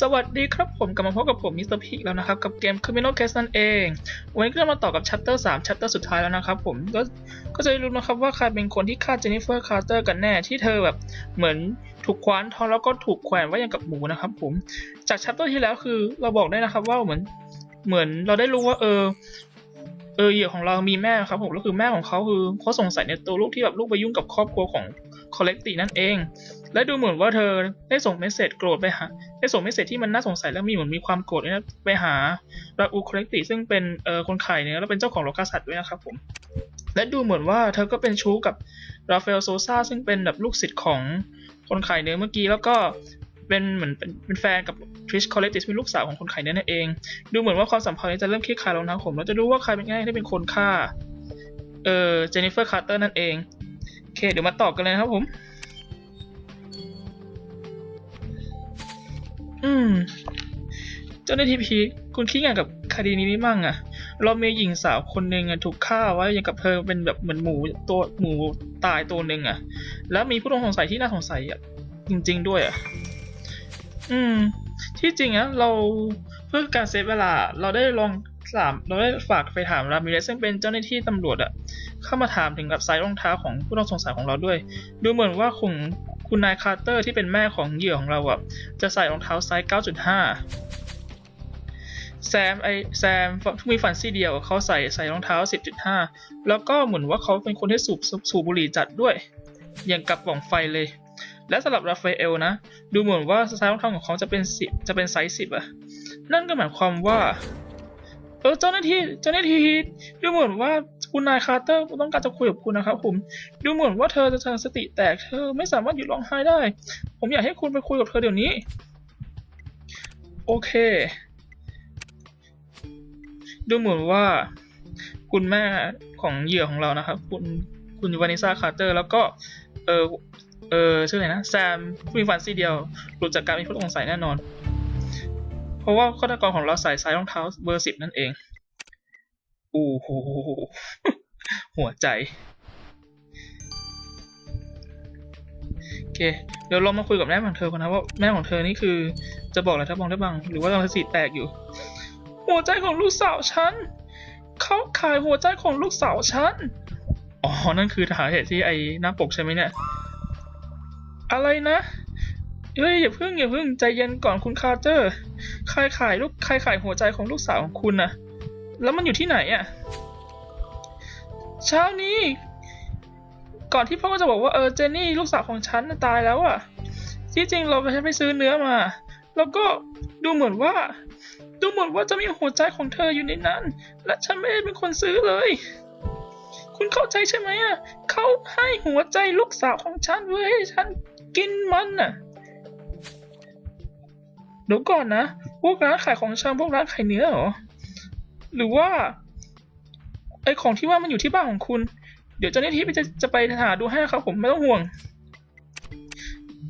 สวัสดีครับผมกลับมาพบกับผมมิสเตอร์พีแล้วนะครับ กับเกม Criminal Case นั่นเอง วันนี้ก็มาต่อกับ Chapter 3 Chapter สุดท้ายแล้วนะครับผมก็ก็จะได้รู้นะครับว่าใครเป็นคนที่ฆ่าเจนนิเฟอร์คาร์เตอร์กันแน่ที่เธอแบบเหมือนถูกคว้านท้องแล้วก็ถูกแขวนไว้อย่างกับหมูนะครับผมจาก Chapter ที่แล้วคือเราบอกได้นะครับว่าเหมือนเหมือนเราได้รู้ว่าเออเออเหยื่อของเรามีแม่ครับผมแล้วคือแม่ของเขาคือเขาสงสัยในตัวลูกที่แบบลูกไปยุ่งกับครอบครัวของ คอลเลกตีนั่นเอง และดูเหมือนว่าเธอได้ส่งเมสเซจโกรธไปหาได้ส่งเมสเซจที่มันน่าสงสัยแล้วมีเหมือนมีความโกรธนะไปหาราอูคอลเลกติซึ่งเป็นเอ่อคนขายเนี่ยแล้วเป็นเจ้าของโลกาสัตว์ด้วยนะครับผมและดูเหมือนว่าเธอก็เป็นชู้กับราฟาเอลโซซาซึ่งเป็นแบบลูกศิษย์ของคนขายเนื้อเมื่อกี้แล้วก็เป็นเหมือนเป็นแฟนกับทริชคอลเลกติเป็นลูกสาวของคนขายเนื้อนั่นเอง ดูเหมือนว่าความสัมพันธ์นี้จะเริ่มคลี่คลายล้วนะผมเราจะรู้ว่าใครเป็นแน่ที่เป็นคนฆ่าเอ่อเจนนิเฟอร์คาร์เตอร์นั่นเอง เคเดี๋ยวมาต่อกันเลยครับผม อืม เจ้าหน้าที่พีคุณคิดไงกับคดีนี้นี่มั่งอะเรามีหญิงสาวคนหนึ่งอะถูกฆ่าไว้อย่างกับเธอเป็นแบบเหมือนหมูตัวหมูตายตัวหนึ่งอะแล้วมีผู้ต้องสงสัยที่น่าสงสัยอะจริง ๆ ด้วยอะอืม ที่จริงอะเราเพื่อการเซฟเวลาเราได้ลอง ถามเราได้ฝากไปถามรามิเรสซึ่งเป็นเจ้าหน้าที่ตำรวจอะเข้ามาถามถึงกับไซส์รองเท้าของผู้ต้องสงสัยของเราด้วย ดูเหมือนว่าคุณคุณนายคาร์เตอร์ที่เป็นแม่ของเหยื่อของเราอะจะใส่รองเท้าไซส์ 9.5 แซมไอแซมมีฟันซี่เดียวเขาใส่ใส่รองเท้า 10.5 แล้วก็เหมือนว่าเขาเป็นคนที่สูบสูบบุหรี่จัดด้วย อย่างกับปล่องไฟเลย และสำหรับราฟาเอลนะ ดูเหมือนว่าไซส์รองเท้าของเขาจะเป็น10จะเป็นไซส์ 10อะนั่นก็หมายความว่า เออเจ้าหน้าที่เจ้าหน้าที่ดูเหมือนว่าคุณนายคาร์เตอร์ต้องการจะคุยกับคุณนะครับผม ดูเหมือนว่าเธอจะทางสติแตกเธอไม่สามารถหยุดร้องไห้ได้ ผมอยากให้คุณไปคุยกับเธอเดี๋ยวนี้ โอเค ดูเหมือนว่า คุณแม่ของเหยื่อของเรานะครับ คุณคุณวานิซาคาร์เตอร์แล้วก็เออเออชื่ออะไรนะแซมผู้มีฟันซี่เดียวหลุดจากการมีผู้ต้องสงสัยแน่นอน เพราะว่าฆาตกรของเราใส่ไซส์รองเท้าเบอร์สิบนั่นเองโอ้โหหัวใจ โอเค เดี๋ยวเรามาคุยกับแม่ของเธอก่อนนะว่าแม่ของเธอนี่คือจะบอกอะไรถ้ามองได้บ้าง หรือว่ากำลังสติแตกอยู่ หัวใจของลูกสาวฉันเขาขายหัวใจของลูกสาวฉัน อ๋อ นั่นคือสาเหตุที่ไอ้หน้าปกใช่ไหมเนี่ย อะไรนะ เฮ้ยอย่าเพิ่งอย่าเพิ่งใจเย็นก่อนคุณคาร์เตอร์ ครขายลูกใครขายหัวใจของลูกสาวของคุณน่ะแล้วมันอยู่ที่ไหนอะเช้านี้ ก่อนที่พ่อก็จะบอกว่าเออเจนนี่ลูกสาวของฉันตายแล้วอะที่จริงเราไปไปซื้อเนื้อมา แล้วก็ดูเหมือนว่า ดูเหมือนว่าจะมีหัวใจของเธออยู่ในนั้น และฉันไม่ได้เป็นคนซื้อเลย คุณเข้าใจใช่ไหมอะเขาให้หัวใจลูกสาวของฉันไว้ให้ฉันกินมันน่ะ เดี๋ยวก่อนนะ พวกร้านขายของชำพวกร้านขายเนื้อเหรอ หรือว่า ไอของที่ว่ามันอยู่ที่บ้านของคุณ เดี๋ยวเจ้าหน้าที่ไปจะจะไปหาดูให้ครับผมไม่ต้องห่วง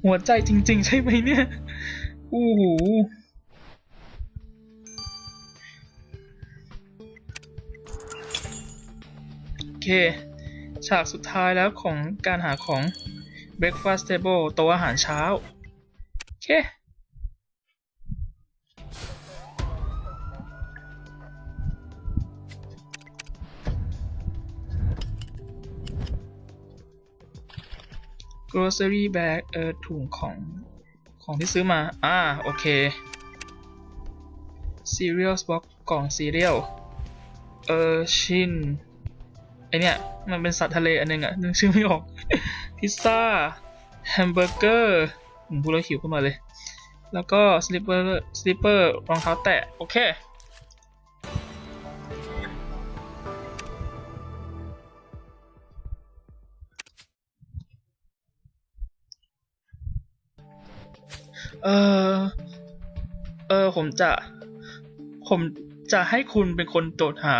หัวใจจริง ๆ ใช่ไหมเนี่ยอู้หูโอเค ฉากสุดท้ายแล้วของการหาของ breakfast table โต๊ะอาหารเช้า โอเค grocery bag เออถุงของของที่ซื้อมา อ่า โอเค cereal box กล่องซีเรียลเออชินไอเนี่ย มันเป็นสัตว์ทะเลอันหนึงอะนึกชื่อไม่ออก พิซซ่า แฮมเบอร์เกอร์ผมพูดแล้วหิวขึ้นมาเลย แล้วก็สลิปเปอร์สลิปเปอร์รองเท้าแตะ โอเค เออ เออ ผมจะ ผมจะให้คุณเป็นคนตรวจหา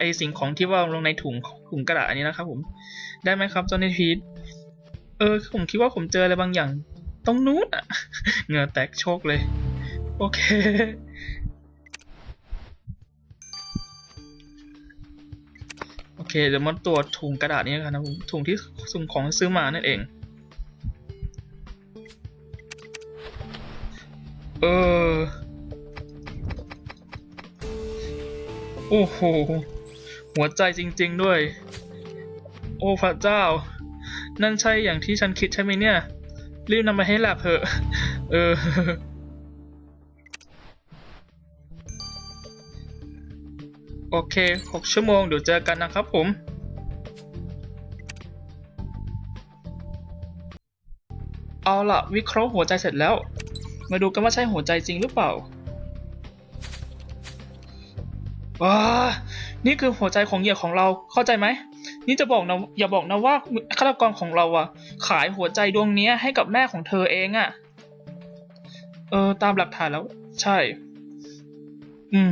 ไอสิ่งของที่วางลงในถุงถุงกระดาษอันนี้นะครับผม ได้ไหมครับเจ้าหน้าที่เออ ผมคิดว่าผมเจออะไรบางอย่างตรงนู้นอะเหงื่อแตกโชกเลย โอเค โอเค เดี๋ยวมาตรวจถุงกระดาษนี้กันนะผมถุงที่สุ่มของซื้อมานั่นเอง เออ โอ้โห หัวใจจริง ๆ ด้วย โอ้พระเจ้า นั่นใช่อย่างที่ฉันคิดใช่ไหมเนี่ย รีบนำมาให้แลบเถอะ เออ โอเค6ชั่วโมงเดี๋ยวเจอกันนะครับผมเอาละวิเคราะห์หัวใจเสร็จแล้ว มาดูกันว่าใช่หัวใจจริงหรือเปล่าว้านี่คือหัวใจของเหยื่อของเราเข้าใจไหม นี่จะบอกนะอย่าบอกนะว่าฆาตกรของเราอะขายหัวใจดวงนี้ให้กับแม่ของเธอเองอะเออ ตามหลักฐานแล้ว ใช่ อืม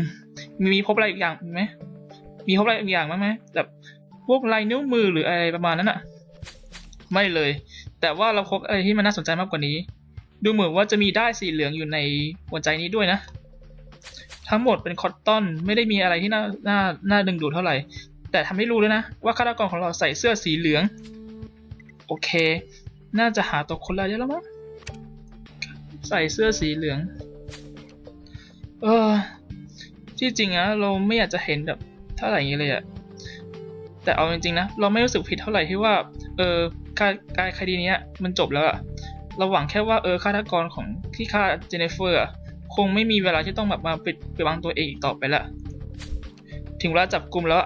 มีมีพบอะไรอีกอย่างไหมมีพบอะไรอีกอย่างบ้างไหมแบบพวกลายนิ้วมือหรืออะไรประมาณนั้นอะไม่เลย แต่ว่าเราพบอะไรที่มันน่าสนใจมากกว่านี้ ดูเหมือนว่าจะมีได้สีเหลืองอยู่ในหัวใจนี้ด้วยนะ ทั้งหมดเป็นคอตตอนไม่ได้มีอะไรที่น่าน่าน่าดึงดูดเท่าไหร่ แต่ทำให้รู้แล้วนะ ว่าฆาตกรของเราใส่เสื้อสีเหลือง โอเค น่าจะหาตัวคนร้ายได้แล้วมั้งใส่เสื้อสีเหลือง เออ ที่จริงอะเราไม่อยากจะเห็นแบบเท่าไหร่อย่างนี้เลยอะแต่เอาจริงๆนะ เราไม่รู้สึกผิดเท่าไหร่ที่ว่า เออการการคดีนี้มันจบแล้วอะ เราหวังแค่ว่าเออฆาตกรของที่ฆ่าเจเนฟเฟอร์คงไม่มีเวลาที่ต้องแบบมาปิดปิดบังตัวเองอีกต่อไปละ ถึงเวลาจับกลุ่มแล้ว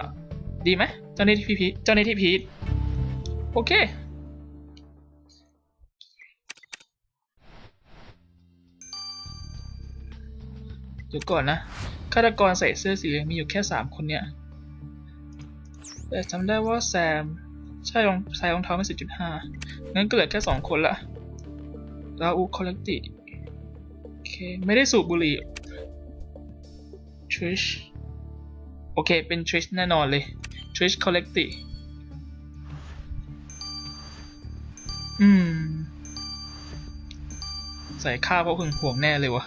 ดีไหมเจ้าหน้าที่พีทเจ้าหน้าที่พีทโอเค เดี๋ยวก่อนนะฆาตกรใส่เสื้อสีเหลืองมีอยู่แค่สามคนเนี่ย แต่จำได้ว่าแซมใช่รองใส่รองเท้าไม่สิบจุดห้างั้นก็เหลือแค่สองคนละ ลาอูคอลเลกติโอเค ไม่ได้สูบบุหรี่ทริชโอเค เป็นทริชแน่นอนเลยทริชคอลเลกติอืม ใส่ข้าวเพราะหึงหวงแน่เลยวะ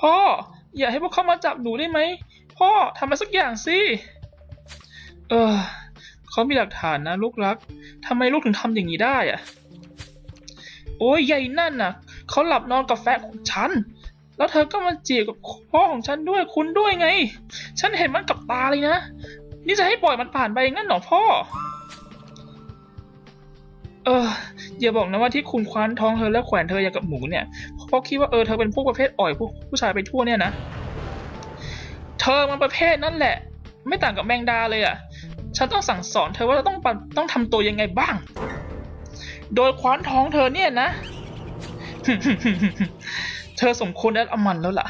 พ่อ อย่าให้พวกเขามาจับหนูได้ไหม พ่อทำอะไรสักอย่างสิ เออเขามีหลักฐานนะลูกรัก ทำไมลูกถึงทำอย่างนี้ได้อะโอ้ยใหญ่นั่นน่ะ เขาหลับนอนกับแฟนของฉัน แล้วเธอก็มาจีบกับพ่อของฉันด้วยคุณด้วยไง ฉันเห็นมันกับตาเลยนะ นี่จะให้ปล่อยมันผ่านไปงั้นเหรอพ่อ เอออย่าบอกนะว่าที่คุณคว้านท้องเธอแล้วแขวนเธออย่างกับหมูเนี่ย เพราะคิดว่าเออเธอเป็นพวกประเภทอ่อยผู้ผู้ชายไปทั่วเนี่ยนะ เธอมันประเภทนั่นแหละ ไม่ต่างกับแมงดาเลยอะ ฉันต้องสั่งสอนเธอว่าต้องต้องทำตัวยังไงบ้าง โดยคว้านท้องเธอเนี่ยนะ เธอสมควรได้รับมันแล้วล่ะ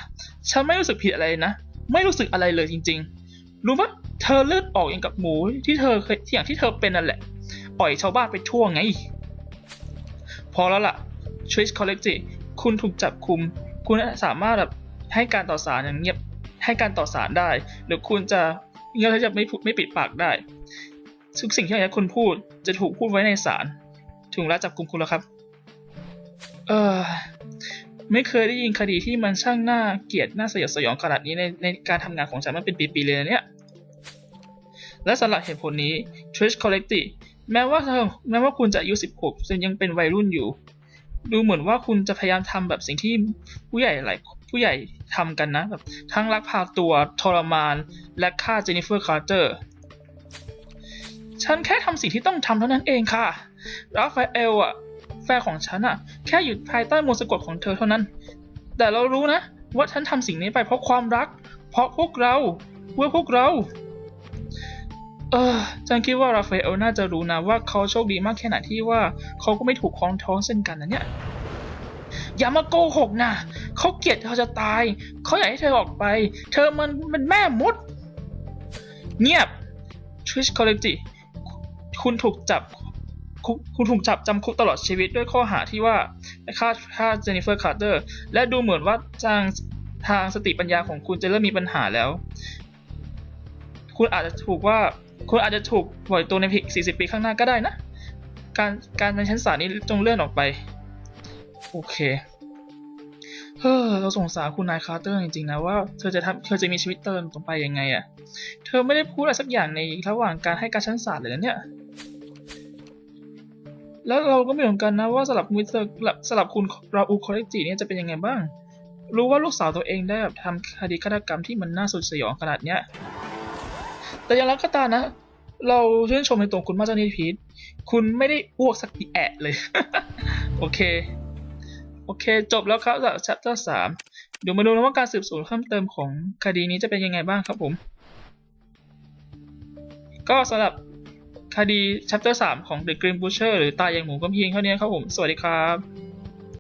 ฉันไม่รู้สึกผิดอะไรนะ ไม่รู้สึกอะไรเลยจริง ๆ รู้ปะเธอเลือดออกอย่างกับหมูที่เธอเคยอย่างที่เธอเป็นนั่นแหละ ปล่อยชาวบ้านไปทั่วไง พอแล้วล่ะ t r i s Collective คุณถูกจับคุม คุณสามารถแบบให้การต่อสารอย่างเงียบให้การต่อสารได้ หรือคุณจะเงียบแล้วจะไม่ไม่ปิดปากได้ ทุกสิ่งที่อากให้คุณพูดจะถูกพูดไว้ในศาลถึงเวลาจับกุมคุณแล้วครับ เออไม่เคยได้ยินคดีที่มันช่างน่าเกลียดน่าสยดสยองขนาดนี้ในในการทำงานของฉันมันเป็นปีๆเลยนะเนี่ย และสำหรับเหตุผลนี้ Trish Collective แม้ว่าเธอแม้ว่าคุณจะอายุ16ซึ่งยังเป็นวัยรุ่นอยู่ ดูเหมือนว่าคุณจะพยายามทำแบบสิ่งที่ผู้ใหญ่หลายผู้ใหญ่ทำกันนะแบบทั้งลักพาตัวทรมาน และฆ่าเจนนิเฟอร์คาร์เตอร์ ฉันแค่ทำสิ่งที่ต้องทำเท่านั้นเองค่ะ ราฟาเอลอะแฟนของฉันอะแค่อยู่ภายใต้มนต์สะกดของเธอเท่านั้น แต่เรารู้นะ ว่าฉันทำสิ่งนี้ไปเพราะความรัก เพราะพวกเราเพื่อพวกเรา เออฉันคิดว่าราฟาเอลน่าจะรู้นะว่าเขาโชคดีมากแค่ไหนที่ว่าเขาก็ไม่ถูกคล้องท้องเช่นกันนะเนี่ยอย่ามาโกหกนะเขาเกลียดเธอจะตาย เขาอยากให้เธอออกไป เธอมันมันแม่มด เงียบ Trish Collective ุณถูกจับคุณคุณถูกจับจำคุกตลอดชีวิตด้วยข้อหาที่ว่าฆ่าฆ่าเจนนิเฟอร์คาร์เตอร์และดูเหมือนว่าทางทางสติปัญญาของคุณจะเริ่มมีปัญหาแล้ว คุณอาจจะถูกว่าคุณอาจจะถูกปล่อยตัวในอีก40 ปีข้างหน้าก็ได้นะ การการในชั้นศาลนี้จงเลื่อนออกไป โอเค เฮ้อเราสงสารคุณนายคาร์เตอร์จริงๆนะว่าเธอจะทำเธอจะมีชีวิตเติมต่อไปยังไงอะ่ะ เธอไม่ได้พูดอะไรสักอย่างในระหว่างการให้การชั้นศาลเลยนะเนี่ย แล้วเราก็ไม่เหมือนกันนะว่าสลับมิสเตอร์สลับคุณราอูคอเรจิเนี่ยจะเป็นยังไงบ้าง รู้ว่าลูกสาวตัวเองได้แบบทำคดีฆาตกรรมที่มันน่าสดสยองขนาดเนี้ย แต่อย่างไรก็ตามนะ เราชื่นชมในตัวคุณมากเจ้านิพีทคุณไม่ได้อ้วกสักทีแอะเลย โอเค โอเค จบแล้วครับสำหรับ chapter สามเดี๋ยวมาดูนะว่าการสืบสวนเพิ่มเติมของคดีนี้จะเป็นยังไงบ้างครับผม ก็สำหรับ คดี chapter 3 ของ The Grim Butcher หรือตายอย่างหมูก็เพียงเท่านี้ครับผม สวัสดีครับ